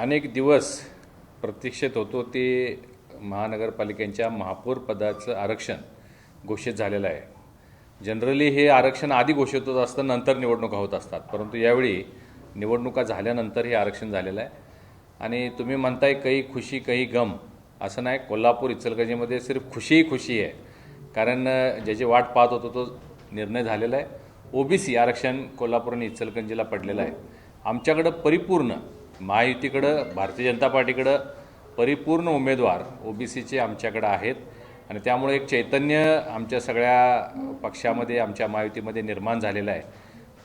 अनेक दिवस प्रतीक्षेत होतो ते महानगरपालिकेच्या महापौर पदाचं आरक्षण घोषित झालेलं आहे. जनरली हे आरक्षण आधी घोषित होत असतं नंतर निवडणुका होत असतात. परंतु यावेळी निवडणुका झाल्यानंतर हे आरक्षण झालेलं आहे. आणि तुम्ही म्हणताय काही खुशी काही गम. असं नाही कोल्हापूर इचलकरंजीमध्ये सिर्फ खुशी खुशी आहे. कारण ज्याची वाट पाहत होतो तो निर्णय झालेला आहे. ओबीसी आरक्षण कोल्हापूर आणि इचलकरंजीला पडलेलं आहे. आमच्याकडं परिपूर्ण महायुतीकडं भारतीय जनता पार्टीकडं परिपूर्ण उमेदवार ओबीसीचे आमच्याकडं आहेत. आणि त्यामुळे एक चैतन्य आमच्या सगळ्या पक्षामध्ये आमच्या महायुतीमध्ये निर्माण झालेलं आहे.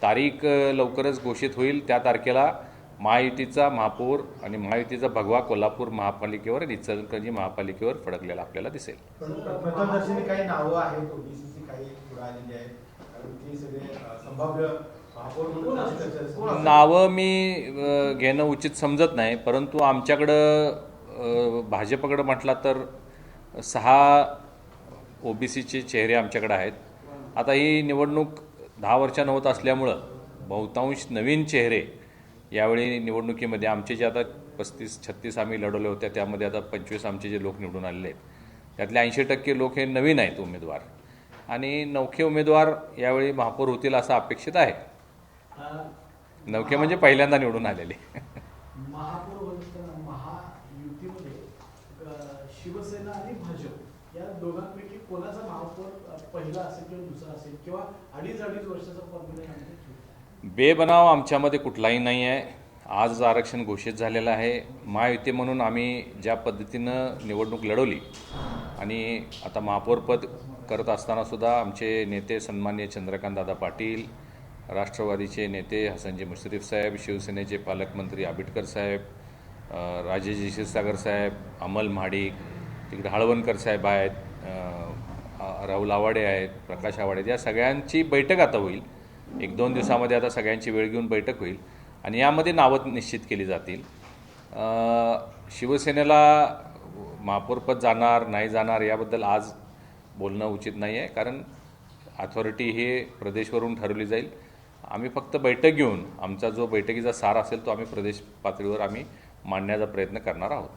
तारीख लवकरच घोषित होईल. त्या तारखेला महायुतीचा महापौर आणि महायुतीचा भगवा कोल्हापूर महापालिकेवर आणि इचलकरंजी महापालिकेवर फडकलेला आपल्याला दिसेल. काही नावं आहेत ओबीसीची काही पुढे आलेली आहेत. कारण ती सगळे संभाव्य नावं मी घेणं उचित समजत नाही परंतु आमच्याकडं भाजपकडं म्हटला तर सहा ओबीसीचे चेहरे आमच्याकडे आहेत. आता ही निवडणूक दहा वर्षानं होत असल्यामुळं बहुतांश नवीन चेहरे यावेळी निवडणुकीमध्ये आमचे जे आता पस्तीस छत्तीस आम्ही लढवले होते त्यामध्ये आता पंचवीस आमचे जे लोक निवडून आलेले आहेत त्यातले ऐंशी टक्के लोक हे नवीन आहेत उमेदवार. आणि नौखे उमेदवार यावेळी महापौर होतील असं अपेक्षित आहे. नौके म्हणजे पहिल्यांदा निवडून आलेले. महापौर महायुतीमध्ये शिवसेना आणि भाजप या दोघांपैकी कोणाचा महापौर पहिला असेल किंवा दुसरा असेल किंवा अडीच अडीच वर्षाचा फॉर्म्युला बेबनाव आमच्यामध्ये कुठलाही नाही आहे. आज आरक्षण घोषित झालेलं आहे. महायुती म्हणून आम्ही ज्या पद्धतीनं निवडणूक लढवली आणि आता महापौरपद करत असताना सुद्धा आमचे नेते सन्मान्य चंद्रकांतदादा पाटील राष्ट्रवादीचे नेते हसनजी मुश्रीफ साहेब शिवसेनेचे पालकमंत्री आबिटकर साहेब राजेजी राजेश क्षीरसागर साहेब अमल महाडिक तिकडे हळवणकर साहेब आहेत राहुल आवाडे आहेत प्रकाश आवाडे या सगळ्यांची बैठक आता होईल. एक दोन दिवसामध्ये आता सगळ्यांची वेळ घेऊन बैठक होईल आणि यामध्ये नावं निश्चित केली जातील. शिवसेनेला महापौरपद जाणार नाही जाणार याबद्दल आज बोलणं उचित नाही आहे कारण अथॉरिटी हे प्रदेशवरून ठरवली जाईल. आम्ही फक्त बैठक घेऊन आमचा जो बैठकीचा सार असेल तो आम्ही प्रदेश पातळीवर आम्ही मांडण्याचा प्रयत्न करणार आहोत.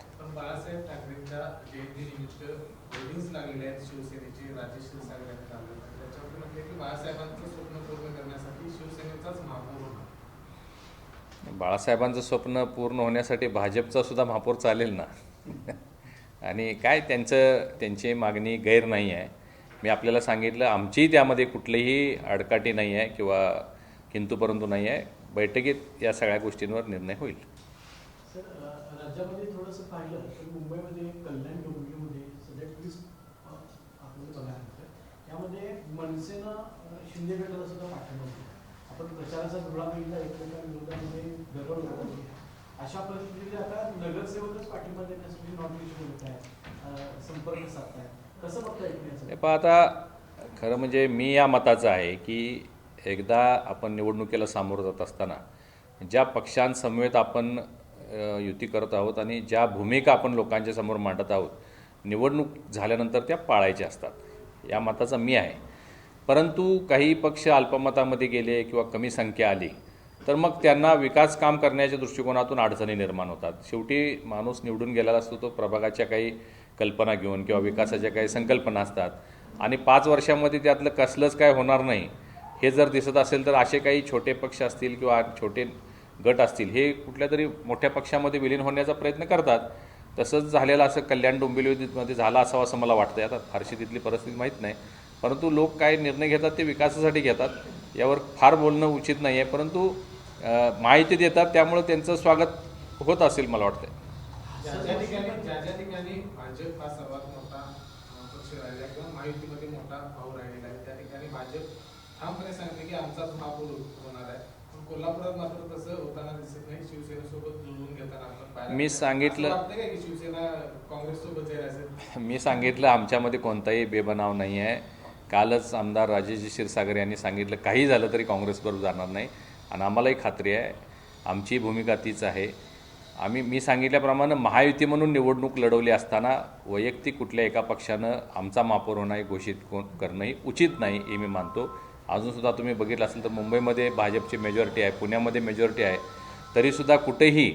बाळासाहेबांचं स्वप्न पूर्ण होण्यासाठी भाजपचा सुद्धा महापौर चालेल ना? आणि काय त्यांचं त्यांची मागणी गैर नाही आहे. मी आपल्याला सांगितलं आमचीही त्यामध्ये कुठलीही अडकाटी नाही आहे किंवा किंतु परंतु नाही आहे बैठकीत या सगळ्या गोष्टींवर निर्णय होईल. सर अ, राज्यामध्ये थोडंसं पाहिलं तर मुंबईमध्ये कल्याण डोंबिवलीमध्ये सध्या ट्विस्ट आपल्याला बघायला मिळतं यामध्ये मनसेनं अ, शिंदे गटाला सुद्धा पाठिंबा दिला आपण प्रचाराचा धुळा बघितला एकमेकांविरोधामध्ये गडबड होत आहे. अशा परिस्थितीत आता नगरसेवकच पाठिंबा देण्यासाठी नॉट बोलत आहे. संपर्क साधताय. कसं बघता येईल पहा आता खरं म्हणजे मी या मताचं आहे की एकदा आपण निवडणुकीला सामोरं जात असताना ज्या पक्षांसमवेत आपण युती करत आहोत आणि ज्या भूमिका आपण लोकांच्या समोर मांडत आहोत निवडणूक झाल्यानंतर त्या पाळायच्या असतात. या मताचा मी आहे. परंतु काही पक्ष अल्पमतामध्ये गेले किंवा कमी संख्या आली तर मग त्यांना विकास काम करण्याच्या दृष्टिकोनातून अडचणी निर्माण होतात. शेवटी माणूस निवडून गेलेला असतो तो प्रभागाच्या काही कल्पना घेऊन किंवा विकासाच्या काही संकल्पना असतात आणि पाच वर्षामध्ये त्यातलं कसलंच काय होणार नाही. हे जर दिसत असेल तर असे काही छोटे पक्ष असतील किंवा छोटे गट असतील हे कुठल्या तरी मोठ्या पक्षामध्ये विलीन होण्याचा प्रयत्न करतात. तसंच झालेलं असं कल्याण डोंबिवलीमध्ये झालं असावं असं मला वाटतं आता फारशी तिथली परिस्थिती माहीत नाही. परंतु लोक काय निर्णय घेतात ते विकासासाठी घेतात. यावर फार बोलणं उचित नाही आहे परंतु माहिती देतात. त्यामुळं त्यांचं स्वागत होत असेल मला वाटतं भाजप हा सर्वात मोठा पक्ष राहिला किंवा मोठा भाऊ राहिलेला आहे त्या ठिकाणी भाजप ठामपणे सांगते की आमचाच महापौर होणार आहे पण कोल्हापुरात मात्र तसं होताना दिसत नाही. शिवसेनेसोबत जुळवून घेताना आपण मी. सांगितलं- का शिवसेना काँग्रेससोबत जाईल असेल? मी सांगितलं आमच्यामध्ये कोणताही बेबनाव नाही आहे. कालच आमदार राजेश क्षीरसागर यांनी सांगितलं काही झालं तरी काँग्रेसबरोबर जाणार नाही. आणि आम्हालाही खात्री आहे. आमची भूमिका तीच आहे. आम्ही मी सांगितल्याप्रमाणे महायुती म्हणून निवडणूक लढवली असताना वैयक्तिक कुठल्या एका पक्षानं आमचा महापौर होणं हे घोषित करणंही उचित नाही हे मी मानतो. अजूनसुद्धा तुम्ही बघितलं असेल तर मुंबईमध्ये भाजपची मेजॉरिटी आहे पुण्यामध्ये मेजॉरिटी आहे. तरीसुद्धा कुठेही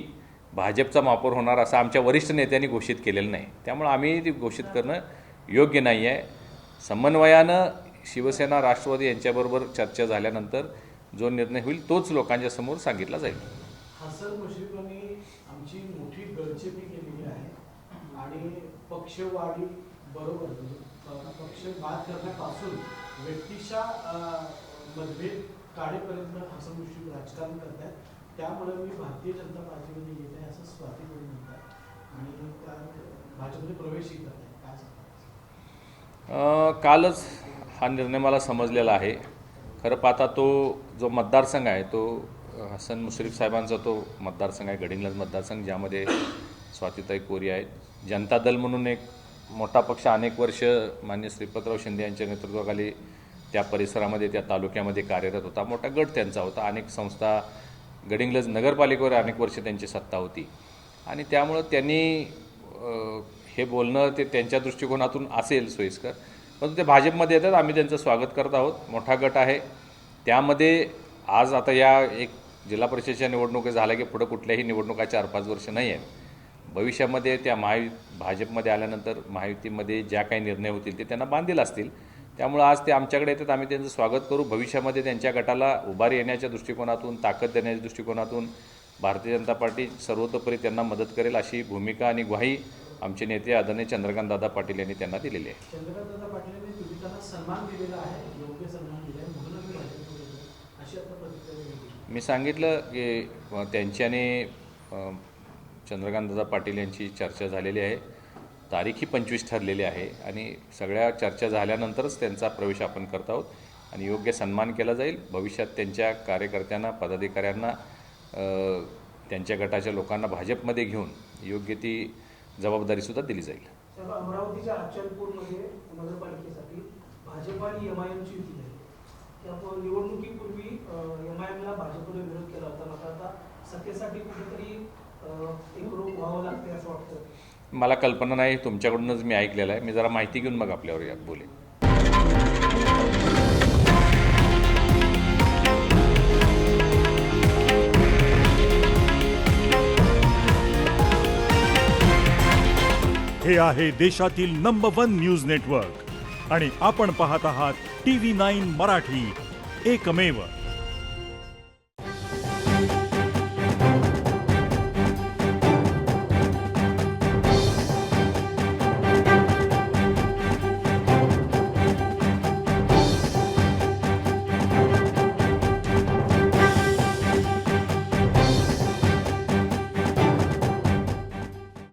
भाजपचा वापर होणार असं आमच्या वरिष्ठ नेत्यांनी घोषित केलेलं नाही. त्यामुळं आम्ही ती घोषित करणं योग्य नाही आहे समन्वयानं शिवसेना राष्ट्रवादी यांच्याबरोबर चर्चा झाल्यानंतर जो निर्णय होईल तोच लोकांच्या समोर सांगितला जाईल. हसन मुश्रीफांनी आमची मोठी गळचेपी केलेली आहे आणि पक्षवाढी बरोबर म्हणजे म्हणजे पक्ष बाद करण्यापासून व्यक्तीच्या मतभेद काढेपर्यंत हसमुशी राजकारण करतात त्यामुळे मी भारतीय जनता पार्टीमध्ये येत आहे असं स्वाती कोणी म्हणतात. आणि त्या भाजपमध्ये प्रवेशही करत आहे काय सांगता कालच हा निर्णय मला समजलेला आहे. खरं पाहता तो जो मतदारसंघ आहे तो हसन मुश्रीफ साहेबांचा तो मतदारसंघ आहे गडिंगलज मतदारसंघ ज्यामध्ये स्वातीताई कोरी आहेत. जनता दल म्हणून एक मोठा पक्ष अनेक वर्ष मान्य श्रीपतराव शिंदे यांच्या नेतृत्वाखाली त्या परिसरामध्ये त्या तालुक्यामध्ये कार्यरत होता. मोठा गट त्यांचा होता. अनेक संस्था गडिंग्लज नगरपालिकेवर अनेक वर्ष त्यांची सत्ता होती. आणि त्यामुळं त्यांनी हे बोलणं ते त्यांच्या दृष्टिकोनातून असेल सोयीस्कर परंतु ते भाजपमध्ये येतात. आम्ही त्यांचं स्वागत करत आहोत. मोठा गट आहे. त्यामध्ये आज आता या एक जिल्हा परिषदेच्या निवडणुका झाल्या की पुढं कुठल्याही निवडणुका चार पाच वर्ष नाही आहेत. भविष्यामध्ये त्या महायु भाजपमध्ये आल्यानंतर महायुतीमध्ये ज्या काही निर्णय होतील ते त्यांना बांधील असतील. त्यामुळं आज ते आमच्याकडे येतात आम्ही त्यांचं स्वागत करू. भविष्यामध्ये त्यांच्या गटाला उभारी येण्याच्या दृष्टिकोनातून ताकद देण्याच्या दृष्टिकोनातून भारतीय जनता पार्टी सर्वतोपरी त्यांना मदत करेल अशी भूमिका आणि ग्वाही आमचे नेते आदरणीय चंद्रकांत दादा पाटील यांनी त्यांना दिलेली आहे मी सांगितलं की अ, त्यांची आणि अ, चंद्रकांतदादा पाटील यांची चर्चा झालेली आहे. तारीखही पंचवीस ठरलेली आहे आणि सगळ्या चर्चा झाल्यानंतरच त्यांचा प्रवेश आपण करत आहोत आणि योग्य सन्मान केला जाईल. भविष्यात त्यांच्या कार्यकर्त्यांना पदाधिकाऱ्यांना त्यांच्या गटाच्या लोकांना भाजपमध्ये घेऊन योग्य ती जबाबदारीसुद्धा दिली जाईल. अमरावतीच्या अचलपूरमध्ये नगरपालिकेसाठी भाजप आणि एम आय एमची युती झाली. निवडणुकीपूर्वी एम आय एमला भाजपने विरोध केला होता. मात्र आता सत्तेसाठी कुठेतरी मला कल्पना नाही तुमच्याकडूनच मी ऐकलेलं आहे. मी जरा माहिती घेऊन मग आपल्यावर यात बोलेन हे आहे देशातील नंबर वन न्यूज नेटवर्क आणि आपण पाहत आहात टी व्ही नाईन मराठी. एकमेव.